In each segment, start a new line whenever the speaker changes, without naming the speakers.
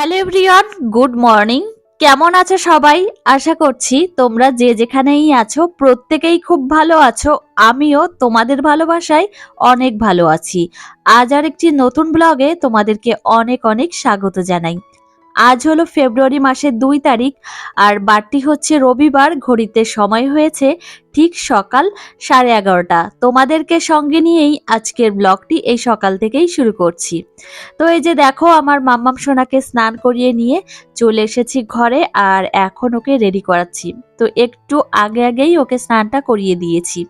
Hello everyone, good morning. কেমন আছো সবাই? আশা করছি তোমরা যে যেখানেই আছো, প্রত্যেকেই খুব ভালো আছো। আমিও তোমাদের ভালোবাসায় অনেক ভালো আছি। আজ আর একটি নতুন ব্লগে তোমাদেরকে অনেক অনেক স্বাগত জানাই। আজ হলো ফেব্রুয়ারি মাসের দুই তারিখ, আর বারটি হচ্ছে রবিবার, ঘড়িতে সময় হয়েছে ঠিক সকাল সাড়ে এগারোটা। তোমাদেরকে সঙ্গে নিয়েই আজকের ব্লগটি এই সকাল থেকেই শুরু করছি। তো এই যে দেখো, আমার মাম্মাম সোনাকে স্নান করিয়ে নিয়ে চলে এসেছি ঘরে আর এখন ওকে রেডি করাচ্ছি। তো একটু আগে আগেই ওকে স্নানটা করিয়ে দিয়েছি।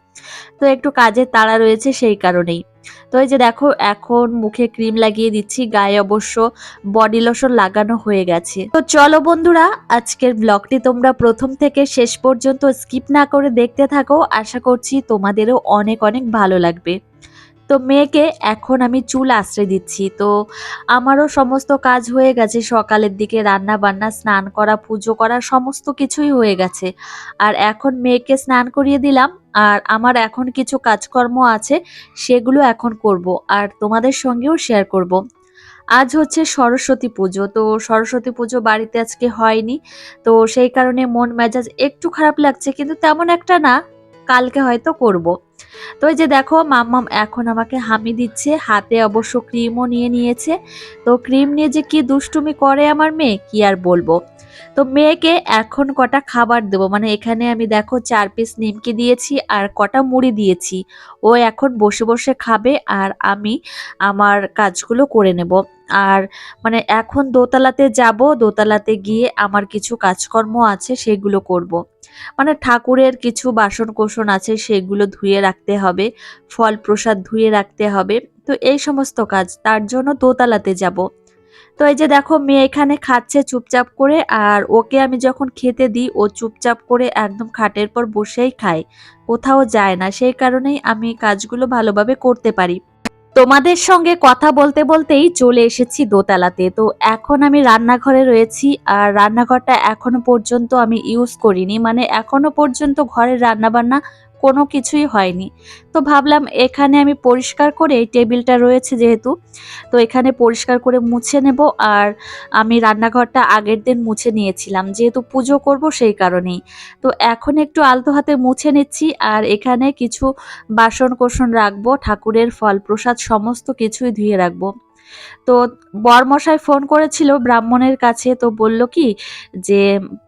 তো একটু কাজের তাড়া রয়েছে সেই কারণেই। তো এই যে দেখো, এখন মুখে ক্রিম লাগিয়ে দিচ্ছি, গায়ে অবশ্য বডি লোশন লাগানো হয়ে গেছে। তো চলো বন্ধুরা, আজকের ব্লগটি তোমরা প্রথম থেকে শেষ পর্যন্ত স্কিপ না করে দেখতে থাকো, আশা করছি তোমাদেরও অনেক অনেক ভালো লাগবে। তো মেয়েকে এখন আমি চুল আশ্রয় দিচ্ছি। তো আমারও সমস্ত কাজ হয়ে গেছে, সকালের দিকে রান্না বান্না স্নান করা, পুজো করা, সমস্ত কিছুই হয়ে গেছে। আর এখন মেয়েকে স্নান করিয়ে দিলাম, আর আমার এখন কিছু কাজকর্ম আছে, সেগুলো এখন করব, আর তোমাদের সঙ্গেও শেয়ার করব। আজ হচ্ছে সরস্বতী পুজো। তো সরস্বতী পুজো বাড়িতে আজকে হয়নি। তো সেই কারণে মন মেজাজ একটু খারাপ লাগছে, কিন্তু তেমন একটা না, কালকে হয়তো করব। তো এই যে দেখো, মাম্মাম এখন আমাকে হামি দিচ্ছে, হাতে অবশ্য ক্রিমও নিয়ে নিয়েছে। তো ক্রিম নিয়ে যে কি দুষ্টুমি করে আমার মেয়ে, কি আর বলব? তো মেয়েকে এখন কটা খাবার দেবো? মানে এখানে আমি দেখো, চার পিস নিমকি দিয়েছি আর কটা মুড়ি দিয়েছি। ও এখন বসে বসে খাবে আর আমি আমার কাজগুলো করে নেব। আর মানে এখন দোতলাতে যাব, দোতলাতে গিয়ে আমার কিছু কাজকর্ম আছে, সেগুলো করব। মানে ঠাকুরের কিছু বাসন কোসন আছে, সেগুলো ধুয়ে রাখতে হবে, ফল প্রসাদ ধুয়ে রাখতে হবে, তো এই সমস্ত কাজ। তার জন্য দোতলাতে যাব। তো এই যে দেখো, মেয়ে এখানে খাচ্ছে চুপচাপ করে, আর ওকে আমি যখন খেতে দিই, ও চুপচাপ করে একদম খাটের পর বসেই খায়। কোথাও যায় না, সেই কারণেই আমি কাজগুলো ভালোভাবে করতে পারি। তোমাদের সঙ্গে কথা বলতে বলতেই চলে এসেছি দোতলাতে। তো এখন আমি রান্নাঘরে রয়েছি আর রান্নাঘরটা এখনও পর্যন্ত আমি ইউজ করিনি। মানে এখনও পর্যন্ত ঘরের রান্নাবান্না কোনো কিছুই হয়নি। তো ভাবলাম এখানে আমি পরিষ্কার করে এই টেবিলটা রয়েছে যেহেতু, তো এখানে পরিষ্কার করে মুছে নেব আর আমি রান্নাঘরটা আগের দিন মুছে নিয়েছিলাম। যেহেতু পুজো করব সেই কারণেই। তো এখন একটু আলতো হাতে মুছে নিচ্ছি আর এখানে কিছু বাসন কোসন রাখব, ঠাকুরের ফল প্রসাদ সমস্ত কিছুই ধুয়ে রাখব। তো বরমশাই ফোন করেছিল ব্রাহ্মণের কাছে, তো বলল কি যে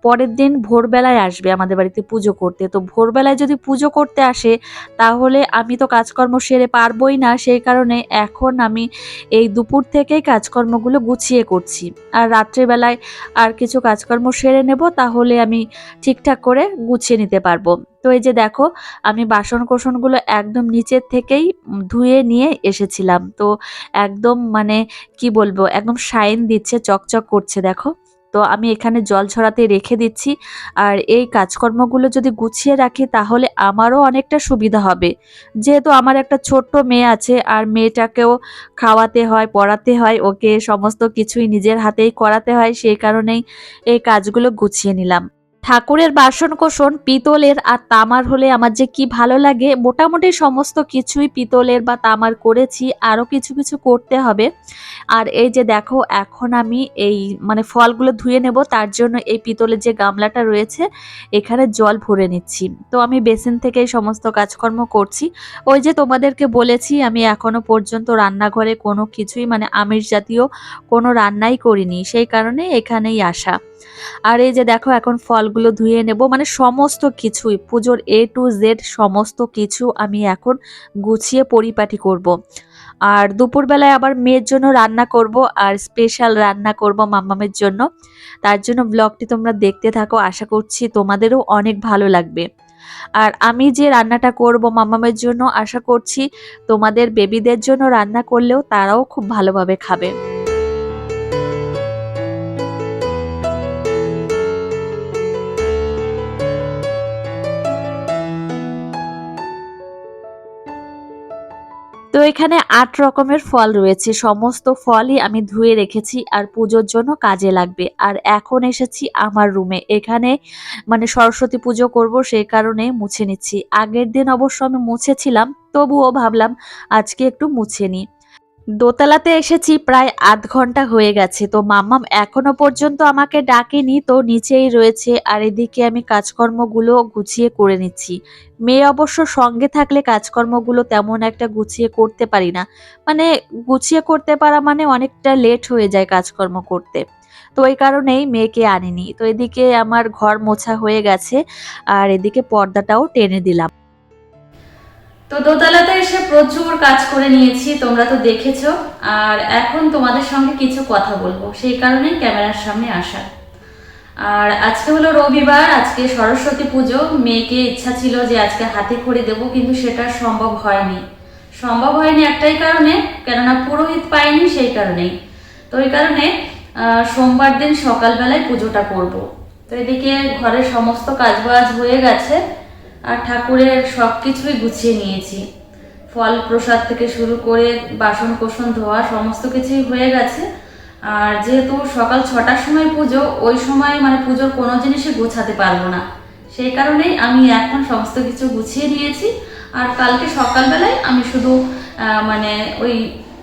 পরের দিন ভোরবেলায় আসবে আমাদের বাড়িতে পুজো করতে। তো ভোরবেলায় যদি পুজো করতে আসে, তাহলে আমি তো কাজকর্ম সেরে পারবই না। সেই কারণে এখন আমি এই দুপুর থেকেই কাজকর্মগুলো গুছিয়ে করছি। আর রাত্রেবেলায় আর কিছু কাজকর্ম সেরে নেব, তাহলে আমি ঠিকঠাক করে গুছিয়ে নিতে পারব। তো এই যে দেখো, আমি বাসন কোসনগুলো একদম নিচের থেকেই ধুয়ে নিয়ে এসেছিলাম। তো একদম মানে কি বলব, একদম শাইন দিচ্ছে, চকচক করছে দেখো। তো আমি এখানে জল ছড়াতে রেখে দিচ্ছি। আর এই কাজকর্মগুলো যদি গুছিয়ে রাখি তাহলে আমারও অনেকটা সুবিধা হবে। যেহেতু আমার একটা ছোট্ট মেয়ে আছে আর মেয়েটাকেও খাওয়াতে হয়, পড়াতে হয়, ওকে সমস্ত কিছুই নিজের হাতেই করাতে হয়, সেই কারণেই এই কাজগুলো গুছিয়ে নিলাম। ঠাকুরের বাসন কোসন পিতলের আর তামার হলে আমার যে কি ভালো লাগে। মোটামুটি সমস্ত কিছুই পিতলের বা তামার করেছি, আরও কিছু কিছু করতে হবে। আর এই যে দেখো, এখন আমি এই মানে ফলগুলো ধুয়ে নেব, তার জন্য এই পিতলের যে গামলাটা রয়েছে, এখানে জল ভরে নিচ্ছি। তো আমি বেসিন থেকে সমস্ত কাজকর্ম করছি। ওই যে তোমাদেরকে বলেছি, আমি এখনও পর্যন্ত রান্নাঘরে কোনো কিছুই মানে আমিষ জাতীয় কোনো রান্নাই করিনি। সেই কারণে এখানেই আসা। আর এই যে দেখো, এখন ফলগুলো ধুয়ে নেব। মানে সমস্ত কিছুই, পুজোর এ টু জেড সমস্ত কিছু আমি এখন গুছিয়ে পরিপাটি করব। আর দুপুরবেলায় আবার মেয়ের জন্য রান্না করব আর স্পেশাল রান্না করব মাম্মামের জন্য। তার জন্য ব্লগটি তোমরা দেখতে থাকো, আশা করছি তোমাদেরও অনেক ভালো লাগবে। আর আমি যে রান্নাটা করব মাম্মামের জন্য, আশা করছি তোমাদের বেবিদের জন্য রান্না করলেও তারাও খুব ভালোভাবে খাবে। এখানে আট রকমের ফল রয়েছে। সমস্ত ফলই আমি ধুয়ে রেখেছি আর পুজোর জন্য কাজে লাগবে। আর এখন এসেছি আমার রুমে এখানে মানে সরস্বতী পুজো করব সেই কারণে মুছে নিচ্ছি। আগের দিন অবশ্য আমি মুছেছিলাম, তবুও ভাবলাম আজকে একটু মুছে নিই। দোতলাতে এসেছি, প্রায় আধ ঘণ্টা হয়ে গেছে। তো মাম্মাম এখনও পর্যন্ত আমাকে ডাকেনি, তো নিচেই রয়েছে আর এদিকে আমি কাজকর্মগুলো গুছিয়ে করে নিচ্ছি। মেয়ে অবশ্য সঙ্গে থাকলে কাজকর্মগুলো তেমন একটা গুছিয়ে করতে পারি না। মানে গুছিয়ে করতে পারা মানে অনেকটা লেট হয়ে যায় কাজকর্ম করতে। তো এই কারণেই মেয়েকে আনিনি। তো এদিকে আমার ঘর মোছা হয়ে গেছে আর এদিকে পর্দাটাও টেনে দিলাম।
তো দোতলাতে এসে প্রচুর কাজ করে নিয়েছি, তোমরা তো দেখেছ। আর এখন তোমাদের সঙ্গে কিছু কথা বলব, সেই কারণেই ক্যামেরার সামনে আসা। আর আজকে হলো রবিবার, আজকে সরস্বতী পুজো। মেয়েকে ইচ্ছা ছিল যে আজকে হাতে খড়ি দেবো, কিন্তু সেটা সম্ভব হয়নি। সম্ভব হয়নি একটাই কারণে, কেননা পুরোহিত পাইনি সেই কারণেই। তো ওই কারণে সোমবার দিন সকালবেলায় পুজোটা করব। তো এদিকে ঘরের সমস্ত কাজবাজ হয়ে গেছে। আর ঠাকুরের সব কিছুই গুছিয়ে নিয়েছি। ফল প্রসাদ থেকে শুরু করে বাসন কোসন ধোয়া সমস্ত কিছুই হয়ে গেছে। আর যেহেতু সকাল ছটার সময় পুজো, ওই সময় মানে পুজোর কোনো জিনিসই গোছাতে পারব না। সেই কারণেই আমি এখন সমস্ত কিছু গুছিয়ে নিয়েছি। আর কালকে সকালবেলায় আমি শুধু মানে ওই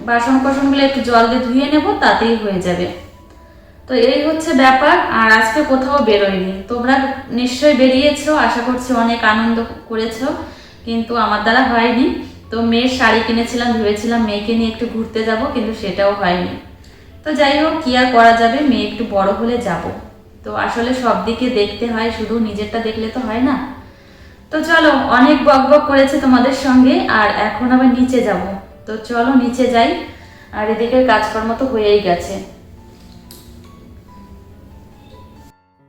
বাসন কোসনগুলো একটু জল দিয়ে ধুয়ে নেব, তাতেই হয়ে যাবে। তো এই হচ্ছে ব্যাপার, আর আজকে কোথাও বেরোয়নি তোমরা নিশ্চয়ই বেরিয়েছো, আশা করছি অনেক আনন্দ করেছ, কিন্তু আমার দ্বারা হয়নি। তো মেয়ের শাড়ি কিনেছিলাম, ভেবেছিলাম মেয়েকে নিয়ে একটু ঘুরতে যাব, কিন্তু সেটাও হয়নি। তো যাই হোক, কি আর করা যাবে, মেয়ে একটু বড় হলে যাব। তো আসলে সব দিকে দেখতে হয়, শুধু নিজেরটা দেখলে তো হয় না। তো চলো, অনেক বক বক করেছে তোমাদের সঙ্গে, আর এখন আবার নিচে যাব। তো চলো, নিচে যাই। আর এদিকে কাজকর্ম তো হয়েই গেছে।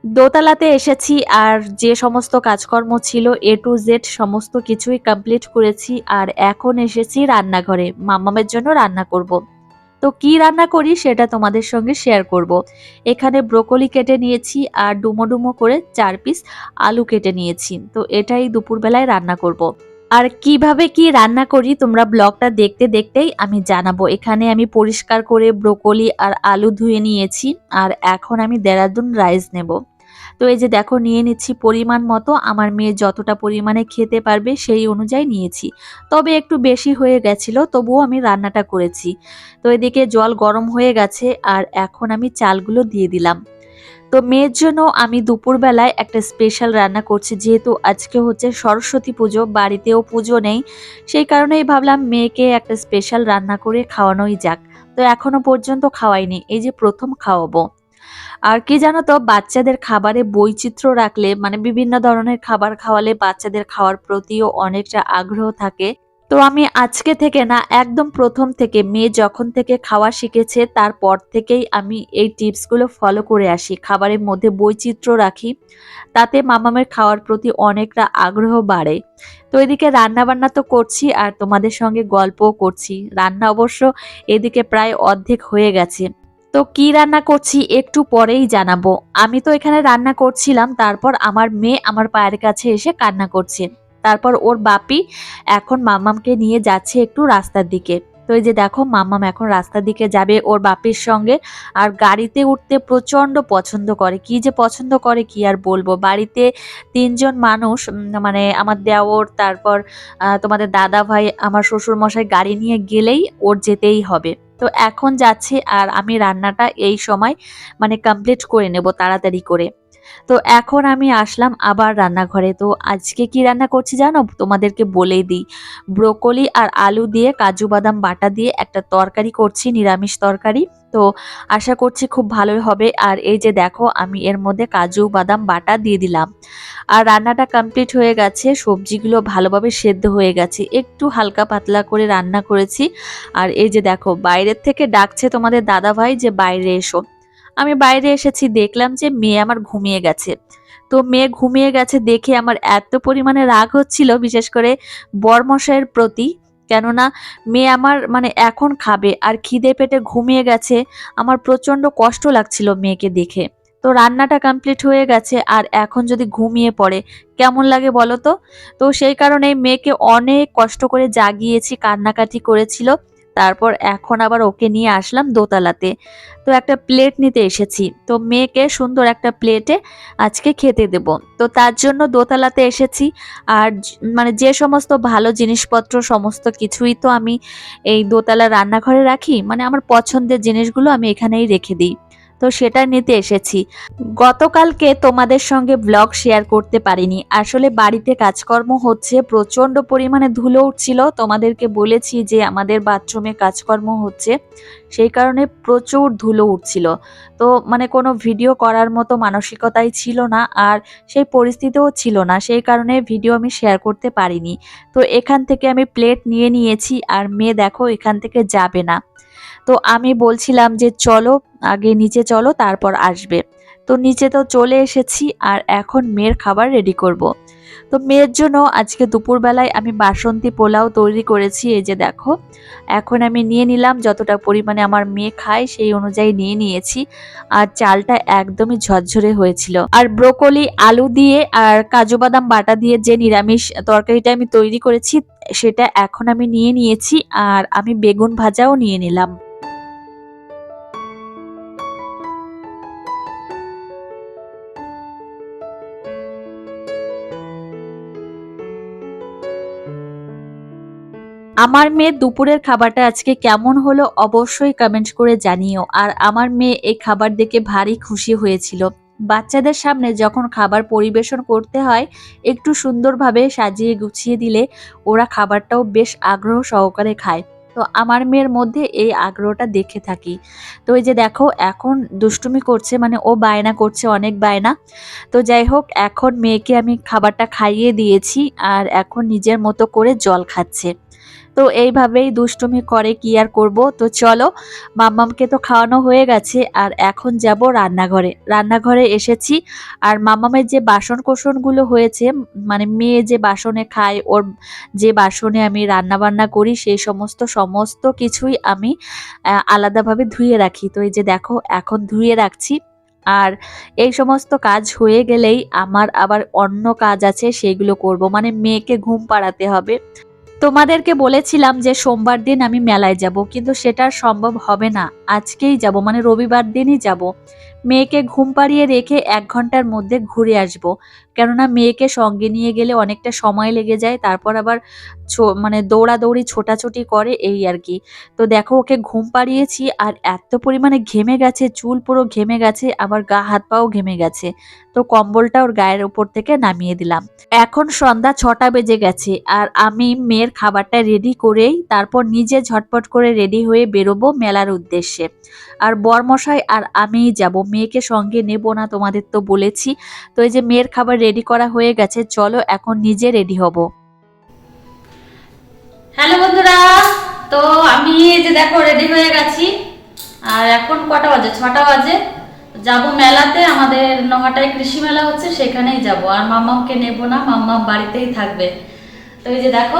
দোতলাতে এসেছি আর যে সমস্ত কাজকর্ম ছিল এ টু জেড সমস্ত কিছুই কমপ্লিট করেছি আর এখন এসেছি রান্নাঘরে মাম্মামের জন্য রান্না করব। তো কি রান্না করি সেটা তোমাদের সঙ্গে শেয়ার করব। এখানে ব্রোকলি কেটে নিয়েছি আর ডুমো ডুমো করে চার পিস আলু কেটে নিয়েছি তো এটাই দুপুরবেলায় রান্না করব। আর কীভাবে কি রান্না করি তোমরা ব্লগটা দেখতে দেখতেই আমি জানাব। এখানে আমি পরিষ্কার করে ব্রোকলি আর আলু ধুয়ে নিয়েছি আর এখন আমি দেরাদুন রাইস নেব। তো এই যে দেখো, নিয়ে নিচ্ছি পরিমাণ মতো। আমার মেয়ে যতটা পরিমাণে খেতে পারবে সেই অনুযায়ী নিয়েছি। তবে একটু বেশি হয়ে গেছিল, তবুও আমি রান্নাটা করেছি। তো এদিকে জল গরম হয়ে গেছে আর এখন আমি চালগুলো দিয়ে দিলাম। তো মেয়ের জন্য আমি দুপুরবেলায় একটা স্পেশাল রান্না করছি, যেহেতু আজকে হচ্ছে সরস্বতী পুজো, বাড়িতেও পুজো নেই। সেই কারণেই ভাবলাম মেয়েকে একটা স্পেশাল রান্না করে খাওয়ানোই যাক। তো এখনও পর্যন্ত খাওয়াইনি, এই যে প্রথম খাওয়াবো। আর কি জানো তো, বাচ্চাদের খাবারে বৈচিত্র্য রাখলে মানে বিভিন্ন ধরনের খাবার খাওয়ালে বাচ্চাদের খাওয়ার প্রতিও অনেকটা আগ্রহ থাকে। তো আমি আজকে থেকে না, একদম প্রথম থেকে, মেয়ে যখন থেকে খাওয়া শিখেছে, তারপর থেকেই আমি এই টিপসগুলো ফলো করে আসি। খাবারের মধ্যে বৈচিত্র্য রাখি, তাতে মামামের খাওয়ার প্রতি অনেকটা আগ্রহ বাড়ে। তো এদিকে রান্না বান্না তো করছি আর তোমাদের সঙ্গে গল্পও করছি। রান্না অবশ্য এদিকে প্রায় অর্ধেক হয়ে গেছে। তো কি রান্না করছি একটু পরেই জানাব। আমি তো এখানে রান্না করছিলাম, তারপর আমার মেয়ে আমার পায়ের কাছে এসে কান্না করছে। তারপর ওর বাপি এখন মাম্মামকে নিয়ে যাচ্ছে একটু রাস্তার দিকে। তো এই যে দেখো মাম্মাম এখন রাস্তার দিকে যাবে ওর বাপির সঙ্গে। আর গাড়িতে উঠতে প্রচণ্ড পছন্দ করে। কি যে পছন্দ করে কি আর বলব? বাড়িতে তিনজন মানুষ মানে আমার দেওর, তারপর তোমাদের দাদা ভাই, আমার শ্বশুর মশাই গাড়ি নিয়ে গেলেই ওর যেতেই হবে। তো এখন যাচ্ছে আর আমি রান্নাটা এই সময় মানে কমপ্লিট করে নেব তাড়াতাড়ি করে। তো এখন আমি আসলাম আবার রান্নাঘরে। তো আজকে কি রান্না করছি জানো? তোমাদেরকে বলেই দিই। ব্রোকলি আর আলু দিয়ে কাজু বাদাম বাটা দিয়ে একটা তরকারি করছি, নিরামিষ তরকারি। তো আশা করছি খুব ভালোই হবে। আর এই যে দেখো, আমি এর মধ্যে কাজু বাদাম বাটা দিয়ে দিলাম। আর রান্নাটা কমপ্লিট হয়ে গেছে। সবজিগুলো ভালোভাবে সেদ্ধ হয়ে গেছে। একটু হালকা পাতলা করে রান্না করেছি। আর এই যে দেখো, বাইরের থেকে ডাকছে তোমাদের দাদা ভাই যে বাইরে এসো। আমি বাইরে এসেছি, দেখলাম যে মেয়ে আমার ঘুমিয়ে গেছে। তো মেয়ে ঘুমিয়ে গেছে দেখে আমার এত পরিমাণে রাগ হচ্ছিল, বিশেষ করে বরমশাইয়ের প্রতি। কেননা মেয়ে আমার মানে এখন খাবে আর খিদে পেটে ঘুমিয়ে গেছে, আমার প্রচণ্ড কষ্ট লাগছিল মেয়েকে দেখে। তো রান্নাটা কমপ্লিট হয়ে গেছে আর এখন যদি ঘুমিয়ে পড়ে, কেমন লাগে বলো তো? তো সেই কারণে মেয়েকে অনেক কষ্ট করে জাগিয়েছি, কান্নাকাটি করেছিল। তারপর এখন আবার ওকে নিয়ে আসলাম দোতলাতে। তো একটা প্লেট নিতে এসেছি। তো মেয়েকে সুন্দর একটা প্লেটে আজকে খেতে দেব। তো তার জন্য দোতলাতে এসেছি। আর মানে যে সমস্ত ভালো জিনিসপত্র, সমস্ত কিছুই তো আমি এই দোতলা রান্নাঘরে রাখি মানে আমার পছন্দের জিনিসগুলো আমি এখানেই রেখে দিই। তো সেটা নিতে এসেছি। গতকালকে তোমাদের সঙ্গে ব্লগ শেয়ার করতে পারিনি। আসলে বাড়িতে কাজকর্ম হচ্ছে প্রচণ্ড পরিমাণে ধুলো উঠছিল। তোমাদেরকে বলেছি যে আমাদের বাথরুমে কাজকর্ম হচ্ছে, সেই কারণে প্রচুর ধুলো উঠছিল। তো মানে কোনো ভিডিও করার মতো মানসিকতাই ছিল না আর সেই পরিস্থিতিও ছিল না, সেই কারণে ভিডিও আমি শেয়ার করতে পারিনি। তো এখান থেকে আমি প্লেট নিয়ে নিয়েছি আর মেয়ে দেখো এখান থেকে যাবে না। তো আমি বলছিলাম যে চলো আগে নিচে চলো, তারপর আসবে। তো নিচে তো চলে এসেছি আর এখন মেয়ের খাবার রেডি করব। তো মেয়ের জন্য আজকে দুপুরবেলায় আমি বাসন্তী পোলাও তৈরি করেছি, এই যে দেখো। এখন আমি নিয়ে নিলাম, যতটা পরিমাণে আমার মেয়ে খায় সেই অনুযায়ী নিয়ে নিয়েছি। আর চালটা একদমই ঝরঝরে হয়েছিল। আর ব্রোকলি, আলু দিয়ে আর কাজু বাদাম বাটা দিয়ে যে নিরামিষ তরকারিটা আমি তৈরি করেছি, সেটা এখন আমি নিয়ে নিয়েছি আর আমি বেগুন ভাজাও নিয়ে নিলাম। আমার মেয়ে দুপুরের খাবারটা আজকে কেমন হলো অবশ্যই কমেন্ট করে জানিও। আর আমার মেয়ে এই খাবার দেখে ভারী খুশি হয়েছিল। বাচ্চাদের সামনে যখন খাবার পরিবেশন করতে হয়, একটু সুন্দরভাবে সাজিয়ে গুছিয়ে দিলে ওরা খাবারটাও বেশ আগ্রহ সহকারে খায়। তো আমার মেয়ের মধ্যে এই আগ্রহটা দেখে থাকি। তো এই যে দেখো, এখন দুষ্টুমি করছে মানে ও বায়না করছে, অনেক বায়না। তো যাই হোক, এখন মেয়েকে আমি খাবারটা খাইয়ে দিয়েছি আর এখন নিজের মতো করে জল খাচ্ছে। তো এইভাবেই দুষ্টুমি করে কি আর করব? তো চলো, মাম্মামকে তো খাওয়ানো হয়ে গেছে, আর এখন যাব রান্নাঘরে। রান্নাঘরে এসেছি, আর মাম্মামের যে বাসন কোসনগুলো হয়েছে মানে মেয়ে যে বাসনে খায়, ওর যে বাসনে আমি রান্না বান্না করি, সেই সমস্ত সমস্ত কিছুই আমি আলাদাভাবে ধুয়ে রাখি। তো এই যে দেখো, এখন ধুয়ে রাখছি। আর এই সমস্ত কাজ হয়ে গেলেই আমার আবার অন্য কাজ আছে, সেগুলো করব। মানে মেয়েকে ঘুম পাড়াতে হবে। তোমাদেরকে বলেছিলাম যে সোমবার দিন আমি মেলায় যাব, কিন্তু সেটা সম্ভব হবে না। আজকেই যাব মানে রবিবার দিনই যাব। মেয়েকে ঘুম পাড়িয়ে রেখে এক ঘণ্টার মধ্যে ঘুরে আসব। কেননা মেয়েকে সঙ্গে নিয়ে গেলে অনেকটা সময় লেগে যায়, তারপর আবার মানে দৌড়াদৌড়ি, ছোটাছুটি করে এই আর কি। তো দেখো ওকে ঘুম পাড়িয়েছি আর এত পরিমাণে ঘেমে গেছে, চুল পুরো ঘেমে গেছে, আবার গা, হাত পাও ঘেমে গেছে। তো কম্বলটা ওর গায়ের উপর থেকে নামিয়ে দিলাম। এখন সন্ধ্যা ছটা বেজে গেছে আর আমি মেয়ের খাবারটা রেডি করেই তারপর নিজে ঝটপট করে রেডি হয়ে বেরোবো মেলার উদ্দেশ্যে। আর বরমশাই আর আমিই যাব, মেয়েকে সঙ্গে নেব না তোমাদের তো বলেছি। তো এই যে মেয়ের খাবার রেডি করা হয়ে গেছে, চলো এখন নিজে রেডি হব।
হ্যালো বন্ধুরা, তো আমি যে দেখো রেডি হয়ে গেছি, আর এখন কটা বাজে? ছটা বাজে। যাব মেলাতে, আমাদের নহাটায় কৃষি মেলা হচ্ছে, সেখানেই যাব। আর মাম্মামকে নেব না মাম্মাম বাড়িতেই থাকবে। তো এই যে দেখো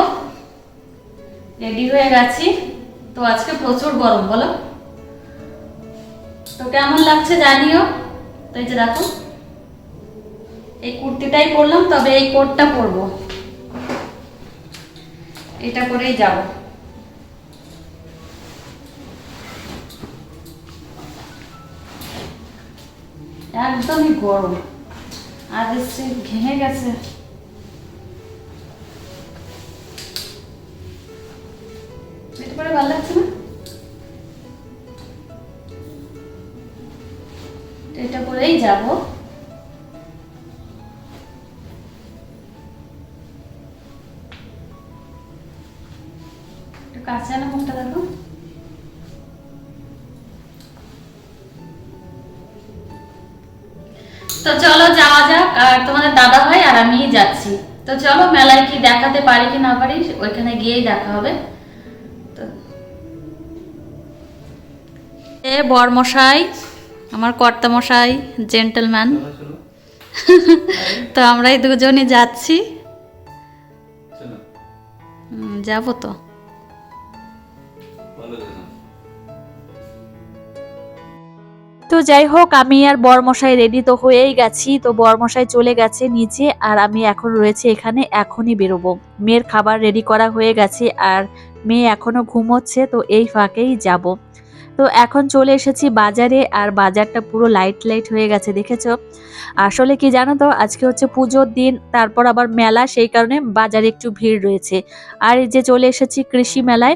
রেডি হয়ে গেছি। তো আজকে প্রচুর গরম, বলো? তো কেমন লাগছে জানিও? তো এই যে দেখো। এই কুর্তিটাই পরলাম, তবে এই কোটটা পরব। এটা করেই যাব। একদমই গরম। আর ঘেমে গেছে। তো চলো যাওয়া যাক আর তোমাদের দাদা ভাই আর আমি যাচ্ছি। তো চলো মেলায় কি দেখাতে পারি কি না পারি ওইখানে গিয়েই দেখা হবে। তো এ বরমশাই আমার কর্তামশাই জেন্টলম্যান। তো আমরাই দুজনই যাচ্ছি। হুম, যাব তো।
তো যাই হোক, আমি আর বরমশাই রেডি তো হয়েই গেছি। তো বরমশাই চলে গেছে নিচে আর আমি এখন রয়েছে এখানে, এখনই বেরোবো। মেয়ের খাবার রেডি করা হয়ে গেছে আর মেয়ে এখনও ঘুমোচ্ছে, তো এই ফাঁকেই যাব। তো এখন চলে এসেছি বাজারে আর বাজারটা পুরো লাইট লাইট হয়ে গেছে, দেখেছ? আসলে কি জানো তো, আজকে হচ্ছে পুজোর দিন, তারপর আবার মেলা, সেই কারণে বাজারে একটু ভিড় রয়েছে। আর এই যে চলে এসেছি কৃষি মেলায়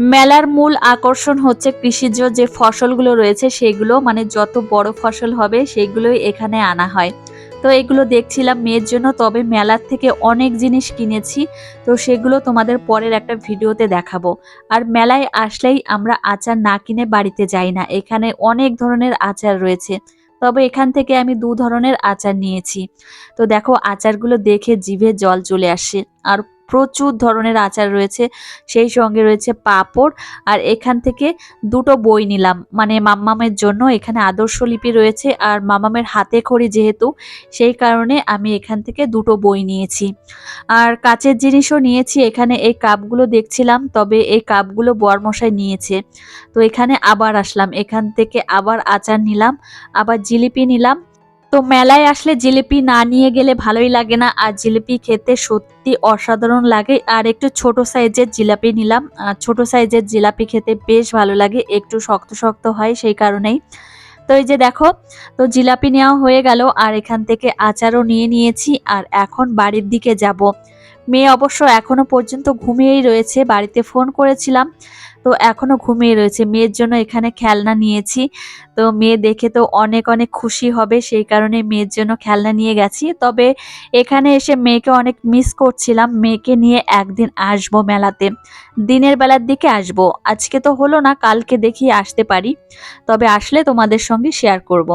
মেলার মূল আকর্ষণ হচ্ছে কৃষিজ যে ফসলগুলো রয়েছে, সেগুলো মানে যত বড় ফসল হবে, সেগুলোই এখানে আনা হয়। তো এগুলো দেখছিলাম মেয়ের জন্য, তবে মেলার থেকে অনেক জিনিস কিনেছি, তো সেগুলো তোমাদের পরের একটা ভিডিওতে দেখাবো। আর মেলায় আসলেই আমরা আচার না কিনে বাড়িতে যাই না, এখানে অনেক ধরনের আচার রয়েছে। তবে এখান থেকে আমি দু ধরনের আচার নিয়েছি। তো দেখো, আচারগুলো দেখে জিভে জল চলে আসে। আর প্রচুর ধরনের আচার রয়েছে। সেই সঙ্গে রয়েছে পাঁপড়। আর এখান থেকে দুটো বই নিলাম। মানে মাম্মামের জন্য এখানে আদর্শ লিপি রয়েছে। আর মামামের হাতে খড়ি যেহেতু, সেই কারণে আমি এখান থেকে দুটো বই নিয়েছি। আর কাচের জিনিসও নিয়েছি। এখানে এই কাপগুলো দেখছিলাম, তবে এই কাপগুলো বরমশাই নিয়েছে। তো এখানে আবার আসলাম। এখান থেকে আবার আচার নিলাম, আবার জিলিপি নিলাম তো মেলায় আসলে জিলিপি না নিয়ে গেলে ভালোই লাগে না। আর জিলিপি খেতে সত্যি অসাধারণ লাগে। আর একটু ছোট সাইজের জিলাপি নিলাম। ছোট সাইজের জিলাপি খেতে বেশ ভালো লাগে। একটু শক্ত শক্ত হয় সেই কারণেই। তো এই যে দেখো, তো জিলাপি নেওয়া হয়ে গেল। আর এখান থেকে আচারও নিয়ে নিয়েছি। আর এখন বাড়ির দিকে যাব। মেয়ে অবশ্য এখনও পর্যন্ত ঘুমিয়েই রয়েছে। বাড়িতে ফোন করেছিলাম। তো এখনও ঘুমিয়ে রয়েছে। মেয়ের জন্য এখানে খেলনা নিয়েছি। তো মেয়ে দেখে তো অনেক অনেক খুশি হবে, সেই কারণে মেয়ের জন্য খেলনা নিয়ে গেছি। তবে এখানে এসে মেয়েকে অনেক মিস করছিলাম। মেয়েকে নিয়ে একদিন আসব মেলাতে। দিনের বেলার দিকে আসব। আজকে তো হলো না, কালকে দেখি আসতে পারি। তবে আসলে তোমাদের সঙ্গে শেয়ার করব।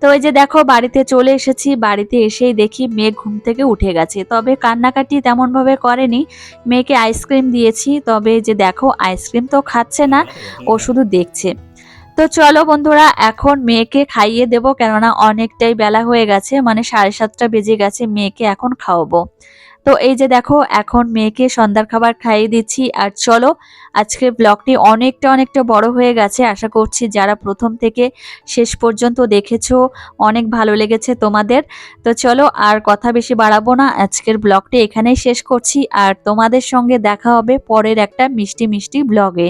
তো এই যে দেখো, বাড়িতে চলে এসেছি। বাড়িতে এসেই দেখি মেয়ে ঘুম থেকে উঠে গেছে। তবে কান্নাকাটি তেমনভাবে করেনি। মেয়েকে আইসক্রিম দিয়েছি। তবে যে দেখো আইসক্রিম তো খাচ্ছে না ও শুধু দেখছে। তো চলো বন্ধুরা এখন মেয়েকে খাইয়ে দেবো কেননা অনেকটাই বেলা হয়ে গেছে মানে সাড়ে সাতটা বেজে গেছে মেয়েকে এখন খাওয়াবো। তো এই যে দেখো, এখন মেয়েকে সন্ধ্যার খাবার খাইয়ে দিচ্ছি। আর চলো, আজকের ব্লগটি অনেকটা অনেকটা বড় হয়ে গেছে। আশা করছি যারা প্রথম থেকে শেষ পর্যন্ত দেখেছ, অনেক ভালো লেগেছে তোমাদের। তো চলো, আর কথা বেশি বাড়াবো না। আজকের ব্লগটি এখানেই শেষ করছি। আর তোমাদের সঙ্গে দেখা হবে পরের একটা মিষ্টি মিষ্টি ব্লগে।